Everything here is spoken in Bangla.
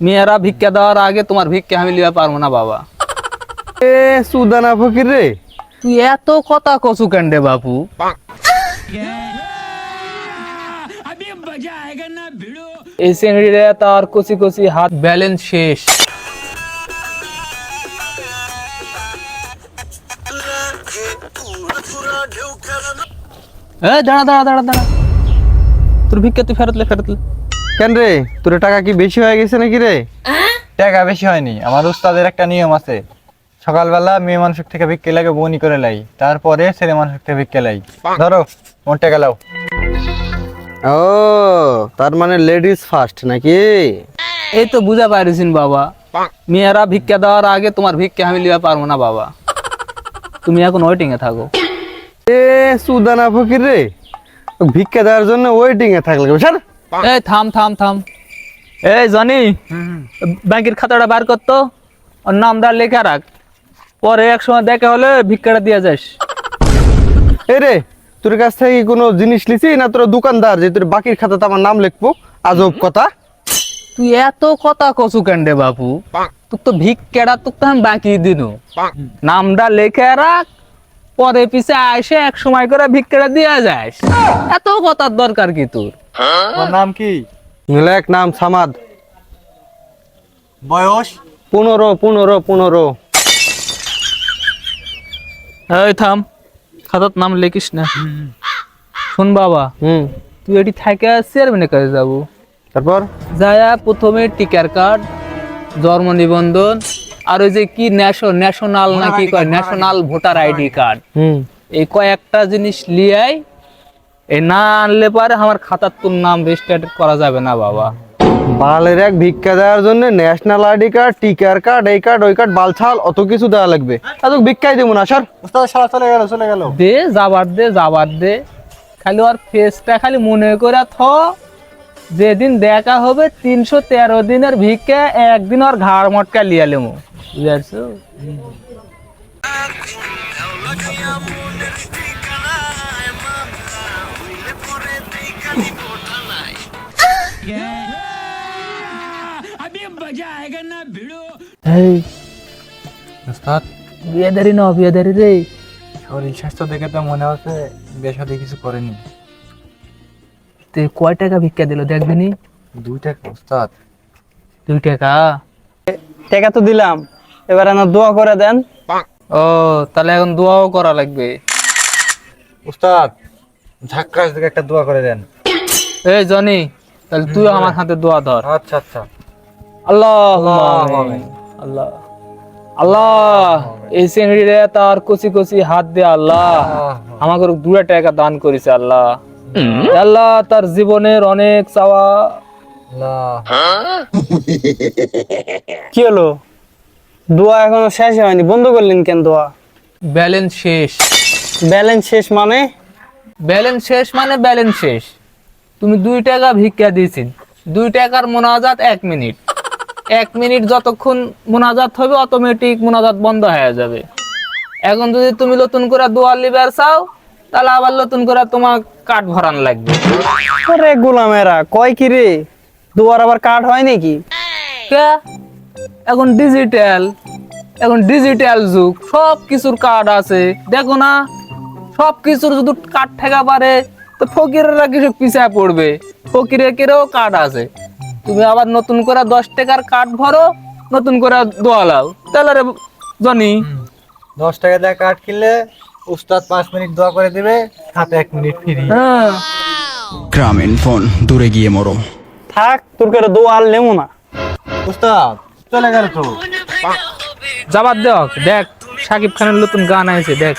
মেয়েরা ভিক্ষা দেওয়ার আগে তোমার ভিক্ষা আমি লিয়া পারব না বাবা এ সুদানা ফকির রে তুই এত কথা কচু কেন্ডে বাপু এই চিংড়িরে তার কচি কচি হাত ব্যালেন্স শেষ এ দাঁড়া দাঁড়া দাঁড়া দাঁড়া তোর ভিক্ষা তুই ফেরত লে ফেরত লে কেন রে? তোর টাকা কি বেশি হয়ে গেছে নাকি রে? টাকা বেশি হয়নি। আমার উস্তাদের একটা নিয়ম আছে। সকালবেলা মেয়ে মানুষের থেকে ভিক্ষে লাগে বনি করে লাই। তারপরে ছেলে মানুষের থেকে ভিক্ষে লাই। ধরো মোট টাকা লাও। ও তার মানে লেডিস ফার্স্ট নাকি? এই তো বুঝা পারিসিন বাবা। মেয়েরা ভিক্ষা দেওয়ার আগে তোমার ভিক্ষা আমি লিয়া পারব না বাবা। তুমি এখন ওয়েটিং এ থাকো। এ সুদানা ফকির রে। ভিক্ষা দেওয়ার জন্য ওয়েটিং এ থাকলে স্যার এই থাম থাম থাম। এই জনি ব্যাংকের খাতাটা বার করতো নামটা লেখা রাখ। পরে এক সময় দেখা হলে ভিক্ষাটা দিয়ে যাস। এ রে তোর কাছ থেকে কোনো জিনিস লিছি না তোর দোকানদার যে তোর বাকির খাতাতে আমার নাম লিখব? আজব কথা। তুই এত কথা কচু কেন্ডে বাপু? তুক তো ভিক্ষাটা তুক তো আমি বাকি দিনু। নামটা লেখে রাখ। পরে পিছে আইসে এক সময় করে ভিক্ষাটা দিয়ে যাস। এত কথার দরকার কি তোর? তোমার নাম কি? লেখ নাম সামাদ। বয়স? পনেরো পনেরো পনেরো। এই থাম খাতার নাম লিখিস না। শোন বাবা হুম। তুই এটি থাকে চেয়ারম্যানের কাছে যাব। তারপর? যায়া প্রথমে টিকার কার্ড জন্ম নিবন্ধন আর ওই যে কি ন্যাশনাল ন্যাশনাল না কি কয়? ন্যাশনাল ভোটার আইডি কার্ড হুম। এই কয়েকটা জিনিস লিয়াই এই না আনলে পারে আমার খাতার তোর নাম রেজিস্টার্ড করা যাবে না বাবা। বালের এক ভিক্ষা দেওয়ার জন্য ন্যাশনাল আইডি কার্ড টিকার কার্ড এই কার্ড ওই কার্ড বালছাল অত কিছু দেওয়া লাগবে। এত ভিক্ষাই দেবো না স্যার উস্তাদ সারা চলে গেল চলে গেল। দে যাবার দে যাবার দে। খালি ওর ফেসটা খালি মনে করে থ। যেদিন দেখা হবে তিনশো তেরো দিনের ভিক্ষা একদিন ওর ঘাড় মটকা লিয়া লেমু। বুঝতে এই উস্তাদ বিয়েদারি না বিয়েদারি রে শরীর স্বাস্থ্য দেখে তো মনে হচ্ছে বেশাদি কিছু করেনি তে কয় টাকা ভিক্ষা দিল দেখবিনি দুই টাকা উস্তাদ দুই টাকা টাকা তো দিলাম এবার আমার দোয়া করে দেন ও তাহলে এখন দোয়াও করা লাগবে উস্তাদ ঝাক্কাস দিকে একটা দোয়া করে দেন এই জনি তাহলে তুই আমার হাতে দোয়া ধর। আচ্ছা আচ্ছা। আল্লাহ আল্লাহ আল্লাহ। এই চিংড়িরে তার কচি কচি হাত দে আল্লাহ। আমাকে দুটা টাকা দান করেছে আল্লাহ। আল্লাহ তার জীবনের অনেক চাওয়া। কি হলো? দোয়া এখনও শেষ হয়নি। বন্ধ করলেন কেন দোয়া? ব্যালেন্স শেষ। ব্যালেন্স শেষ মানে? ব্যালেন্স শেষ মানে ব্যালেন্স শেষ। তুমি দুই টাকা ভিক্ষা দিয়েছেন। দুই টাকার মোনাজাত এক মিনিট। এক মিনিট যতক্ষণ মোনাজাত হবে অটোমেটিক মোনাজাত বন্ধ হয়ে যাবে। এখন যদি তুমি নতুন করে দোয়ার লিবার চাও তাহলে আবার নতুন করে তোমার কাঠ ভরান লাগবে। আরে গোলামেরা কয় কি রে? দোয়ার আবার কাঠ হয় নাকি? কে? এখন ডিজিটাল এখন ডিজিটাল যুগ সব কিছুর কার্ড আছে। দেখো না সব কিছুর যদি কার্ড ঠেকা পারে তো ফকিরেরা কিছু পিছায় পড়বে। ফকিরের কেরেও কার্ড আছে। তুমি আবার নতুন করে দশ টাকার কার্ড ভরো নতুন করে দোয়ালাও তাহলে রে জনি। দশ টাকা দিয়ে কাঠ কিনলে উস্তাদ পাঁচ মিনিট দোয়া করে দিবে হাতে এক মিনিট ফ্রি হ্যাঁ। গ্রামীণ ফোন দূরে গিয়ে মরো। থাক তোর করে দোয়াল আর লেমু না। উস্তাদ চলে গেল তো। যাবার দেখ দেখ সাকিব খানের নতুন গান আছে দেখ।